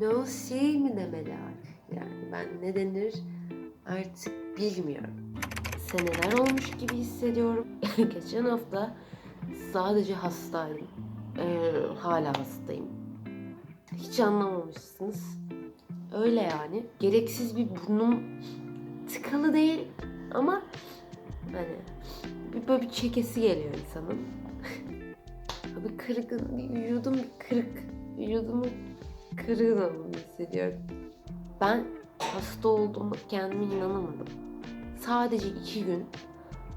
no see mi demeliler? Yani ben ne denir artık bilmiyorum. Seneler olmuş gibi hissediyorum. Geçen hafta sadece hastaydım. Ee, hala hastayım. Hiç anlamamışsınız. Öyle yani. Gereksiz bir burnum tıkalı değil ama hani bir böyle bir çekesi geliyor insanın. bir kırgın, bir vücudum bir kırık. Vücudumu kırgın hissediyorum. Ben hasta olduğumu kendime inanamadım. Sadece iki gün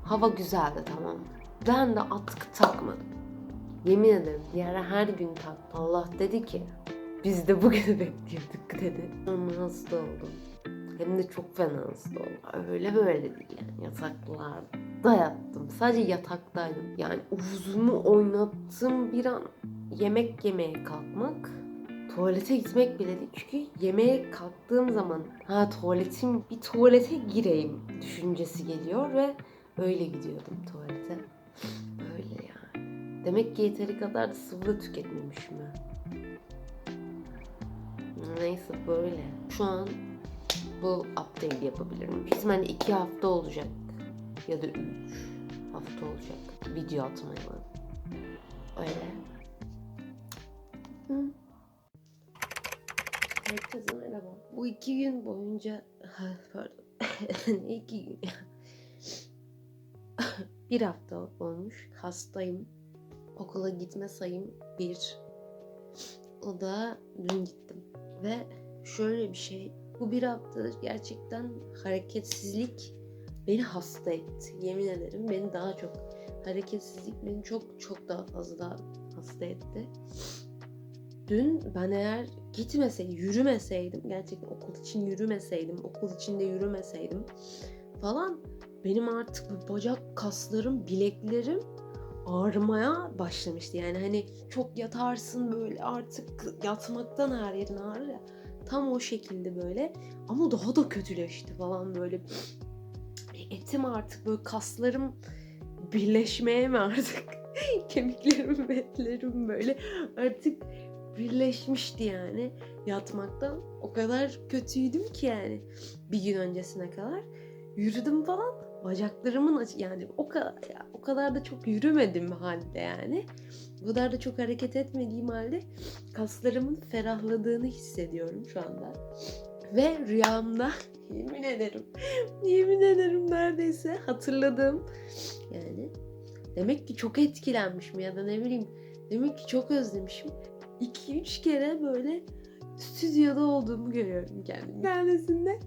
hava güzeldi tamam mı? Ben de atkı takmadım. Yemin ederim bir her gün tak. Allah dedi ki biz de bugünü bekliyorduk dedi. Sonra hasta oldum. Hem de çok fena hasta oldum. Öyle böyle değil yani yataklarda yattım. Sadece yataktaydım. Yani uvuzumu oynattığım bir an yemek yemeye kalkmak tuvalete gitmek bile değil. Çünkü yemeğe kalktığım zaman ha tuvaletim bir tuvalete gireyim düşüncesi geliyor ve öyle gidiyordum tuvalete. Öyle yani. Demek ki yeteri kadar da sıvı tüketmemişim ben. Neyse böyle. Şu an bu update yapabilirim. İhtimalle iki hafta olacak. Ya da üç hafta olacak. Video atmayalı. Öyle. Herkese merhaba. Bu iki gün boyunca... Pardon. iki gün. bir hafta olmuş. Hastayım. Okula gitme sayım bir. O da dün gittim. Ve şöyle bir şey. Bu bir haftadır gerçekten hareketsizlik beni hasta etti. Yemin ederim beni daha çok hareketsizlik beni çok çok daha fazla hasta etti. Dün ben eğer gitmeseydim, yürümeseydim, gerçekten okul için yürümeseydim, okul içinde yürümeseydim falan benim artık bacak kaslarım, bileklerim ağrımaya başlamıştı. Yani hani çok yatarsın böyle artık yatmaktan her yerin ağrır ya. Tam o şekilde böyle ama daha da kötüleşti falan böyle. Etim artık böyle kaslarım birleşmeye mi artık? Kemiklerim ve etlerim böyle artık birleşmişti yani yatmaktan. O kadar kötüydüm ki yani bir gün öncesine kadar. Yürüdüm falan bacaklarımın acı yani o kadar ya, o kadar da çok yürümedim halde yani. O kadar da çok hareket etmediğim halde kaslarımın ferahladığını hissediyorum şu anda. Ve rüyamda yemin ederim yemin ederim neredeyse hatırladığım yani demek ki çok etkilenmişim ya da ne bileyim demek ki çok özlemişim. 2-3 kere böyle stüdyoda olduğumu görüyorum kendim. Bir tanesinde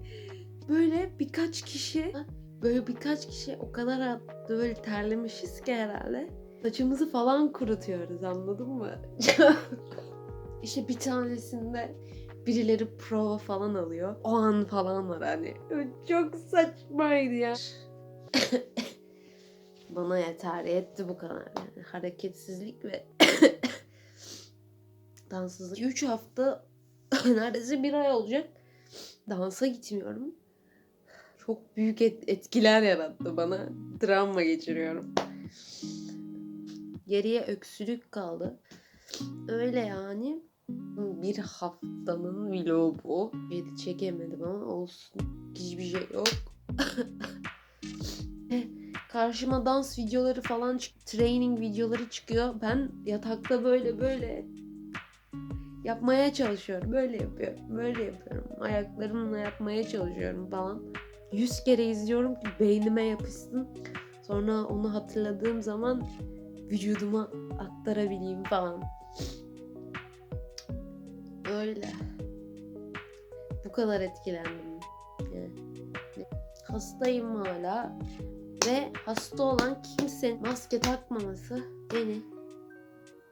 böyle birkaç kişi böyle birkaç kişi o kadar at- böyle terlemişiz ki herhalde. Saçımızı falan kurutuyoruz anladın mı? işte bir tanesinde birileri prova falan alıyor. O an falan var hani. Çok saçmaydı ya. Bana yeter yetti bu kadar yani. Hareketsizlik ve danssızlık. 3 hafta neredeyse bir ay olacak. Dansa gitmiyorum. Çok büyük et- etkiler yarattı bana. Travma geçiriyorum. Geriye öksürük kaldı. Öyle yani. Bir haftanın vlogu bu. Bir çekemedim ama olsun. Hiçbir şey yok. Karşıma dans videoları falan training videoları çıkıyor. Ben yatakta böyle böyle yapmaya çalışıyorum. Böyle yapıyorum. Böyle yapıyorum. Ayaklarımla yapmaya çalışıyorum falan. Yüz kere izliyorum ki beynime yapışsın. Sonra onu hatırladığım zaman vücuduma aktarabileyim falan. Öyle. Bu kadar etkilendim. Yani. Hastayım hala. Ve hasta olan kimsenin maske takmaması beni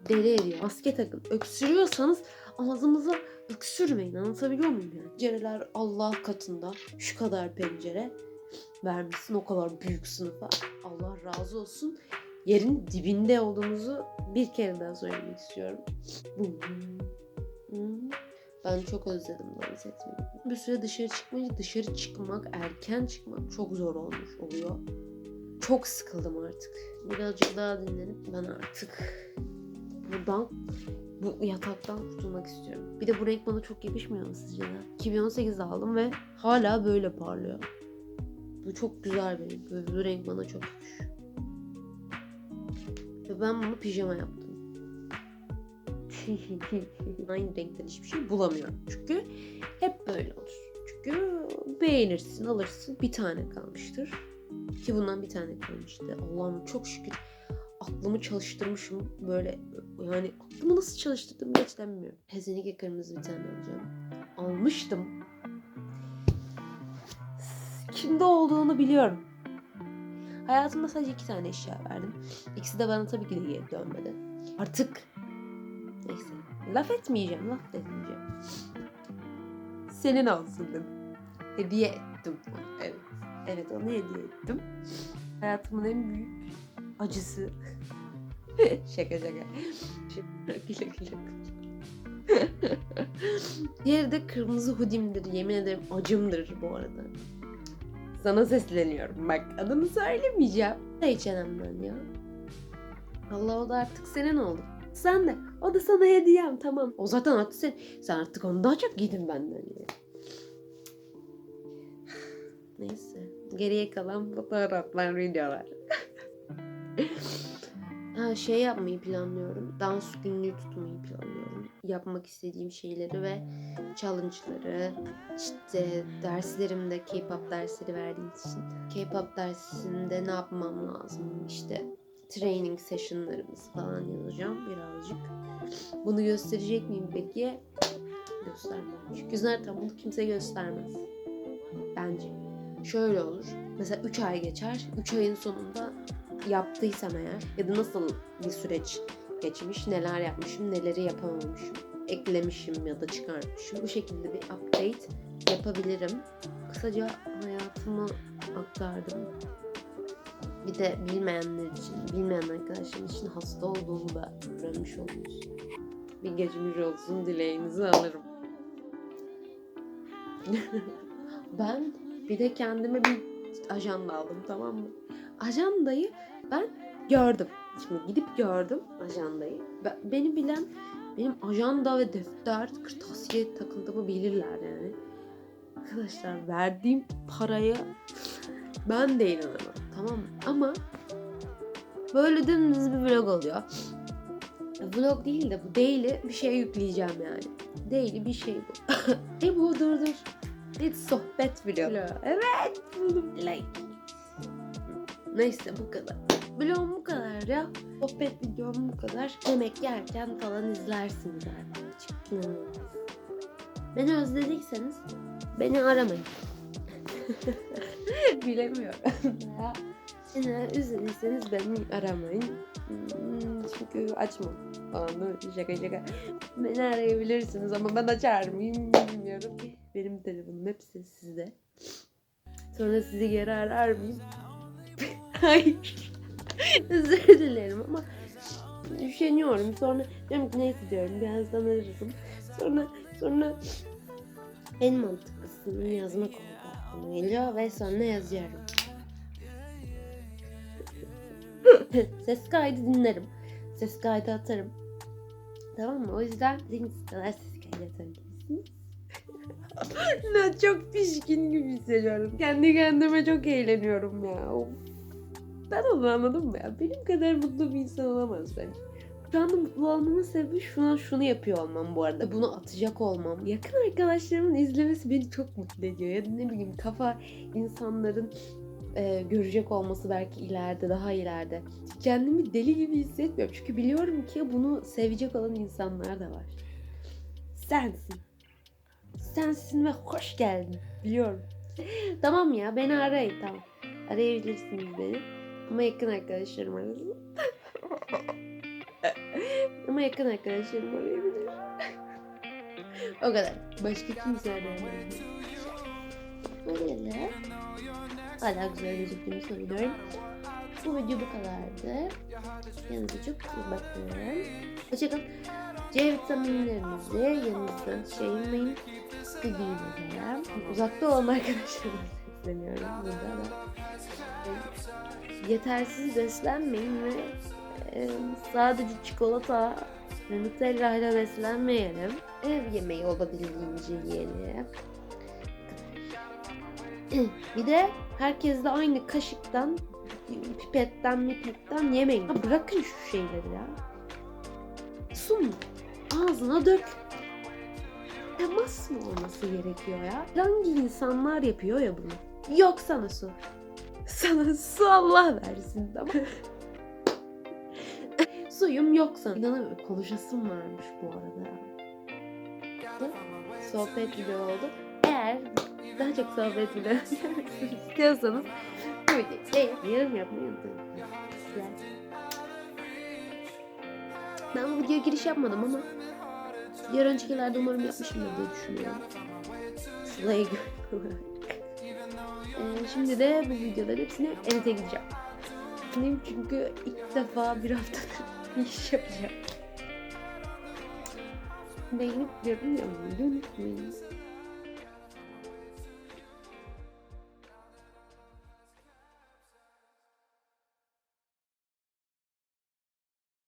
deli ediyor. Maske takın. Öksürüyorsanız ağzımıza öksürmeyin. Anlatabiliyor muyum yani? Pencereler Allah katında. Şu kadar pencere vermişsin o kadar büyük sınıfa. Allah razı olsun. Yerin dibinde olduğumuzu bir kere daha söylemek istiyorum. Ben çok özledim dans etmeyi. Bir süre dışarı çıkmayınca dışarı çıkmak, erken çıkmak çok zor olmuş oluyor. Çok sıkıldım artık. Birazcık daha dinlenip ben artık buradan bu yataktan kurtulmak istiyorum. Bir de bu renk bana çok yakışmıyor mu sizce de? 2018'de aldım ve hala böyle parlıyor. Bu çok güzel renk. Bu, bu renk bana çok yakışıyor. Ve ben bunu pijama yaptım. Aynı renkten hiçbir şey bulamıyorum. Çünkü hep böyle olur. Çünkü beğenirsin, alırsın. Bir tane kalmıştır. Ki bundan bir tane kalmıştı. Allah'ım çok şükür aklımı çalıştırmışım. Böyle yani aklımı nasıl çalıştırdım gerçekten bilmiyorum. Kesinlikle kırmızı bir tane alacağım. Almıştım. Kimde olduğunu biliyorum. Hayatımda sadece iki tane eşya verdim. İkisi de bana tabii ki de geri dönmedi. Artık neyse. Laf etmeyeceğim, laf etmeyeceğim. Senin olsun dedim. Hediye ettim. Evet. Evet onu hediye ettim. Hayatımın en büyük acısı. şaka şaka. Güle güle. Diğeri de kırmızı hudimdir. Yemin ederim acımdır bu arada. Sana sesleniyorum. Bak adını söylemeyeceğim. H&M'den ya. Allah o da artık senin oldu. Sen de. O da sana hediyem tamam. O zaten artık sen. Sen artık onu daha çok gidin benden ya. Neyse. Geriye kalan fotoğraflar, videolar. ha, şey yapmayı planlıyorum. Dans günlüğü tutmayı planlıyorum. Yapmak istediğim şeyleri ve challenge'ları. İşte derslerimde K-pop dersleri verdiğim için. K-pop dersinde ne yapmam lazım? İşte training session'larımız falan yazacağım birazcık. Bunu gösterecek miyim peki? Göstermem. Çünkü zaten bunu kimse göstermez. Bence. Şöyle olur. Mesela 3 ay geçer. 3 ayın sonunda yaptıysam eğer ya da nasıl bir süreç geçmiş, neler yapmışım, neleri yapamamışım, eklemişim ya da çıkartmışım. Bu şekilde bir update yapabilirim. Kısaca hayatımı aktardım. Bir de bilmeyenler için, bilmeyen arkadaşlar için hasta olduğumu da öğrenmiş oldunuz. Bir geçmiş olsun dileğinizi alırım. ben bir de kendime bir ajanda aldım tamam mı? Ajandayı ben gördüm. Şimdi gidip gördüm ajandayı. Be- Beni bilen benim ajanda ve defter, kırtasiye takıntımı bilirler yani. Arkadaşlar verdiğim paraya ben de inanamam tamam mı? Ama böyle dümdüz bir vlog oluyor. Vlog değil de bu daily bir şey yükleyeceğim yani. Daily bir şey bu. e bu dur dur. Bir sohbet vlogu. Evet buldum. Like. Neyse bu kadar. Vlogum bu kadar ya. Sohbet videom bu kadar. Yemek yerken falan izlersiniz artık. İnanılmaz. Beni özlediyseniz beni aramayın. Bilemiyorum. Ya, Beni üzülürseniz beni aramayın. Hmm, Çünkü açmam falan? Şaka şaka. Beni arayabilirsiniz ama ben açar mıyım bilmiyorum. Benim telefonum hepsi sizde. Sonra sizi geri arar mıyım? Hayır. Özür dilerim ama üşeniyorum. Sonra diyorum ki neyse diyorum birazdan ararım. Sonra sonra en mantıklısını yazmak oldu aklıma geliyor ve sonra yazıyorum. ses kaydı dinlerim. Ses kaydı atarım. Tamam mı? O yüzden diliniz kadar ses kaydı atabilirsiniz. çok pişkin gibi hissediyorum. Kendi kendime çok eğleniyorum ya. Of. Ben onu anladım mı ya? Benim kadar mutlu bir insan olamaz bence. Şu anda mutlu olmamın sebebi şuna şunu yapıyor olmam bu arada. Bunu atacak olmam. Yakın arkadaşlarımın izlemesi beni çok mutlu ediyor. Ya ne bileyim kafa insanların e, görecek olması belki ileride daha ileride. Kendimi deli gibi hissetmiyorum. Çünkü biliyorum ki bunu sevecek olan insanlar da var. Sensin. Sensin ve hoş geldin. Biliyorum. tamam ya beni arayın tamam. Arayabilirsiniz beni. Ama yakın arkadaşlarım arasın. Ama yakın arkadaşlarım arayabilir. o kadar. Başka kimse arayamaz. Öyle. Hala güzel gözüktüğünü söylüyorum. Bu video bu kadardı. Kendinize çok iyi bakın. Hoşçakalın. C vitaminlerinizi yanınızda şeyinleyin. Sıkı giyinmeden. Uzakta olan arkadaşlarıma sesleniyorum burada da. Yetersiz beslenmeyin ve e, sadece çikolata Ve Nutella ile beslenmeyelim. Ev yemeği olabildiğince yiyelim. Bir de herkes de aynı kaşıktan, pipetten, mipetten yemeyin. Ha, bırakın şu şeyleri ya. Sun. Ağzına dök. Temas mı olması gerekiyor ya? Hangi insanlar yapıyor ya bunu? Yok sana su. Sana su Allah versin tamam Suyum yok sana. İnanamıyorum. Konuşasım varmış bu arada. Sohbet video oldu. Eğer daha çok sohbet video istiyorsanız videoyu beğenip yorum yapmayı unutmayın. Ben bu videoya giriş yapmadım ama diğer öncekilerde umarım yapmışımdır diye düşünüyorum. Sıla'ya göre. Ee, şimdi de bu videoların hepsini edite gideceğim. Benim çünkü ilk defa bir haftadır iş yapacağım. Beğenip yorum yapmayı unutmayın.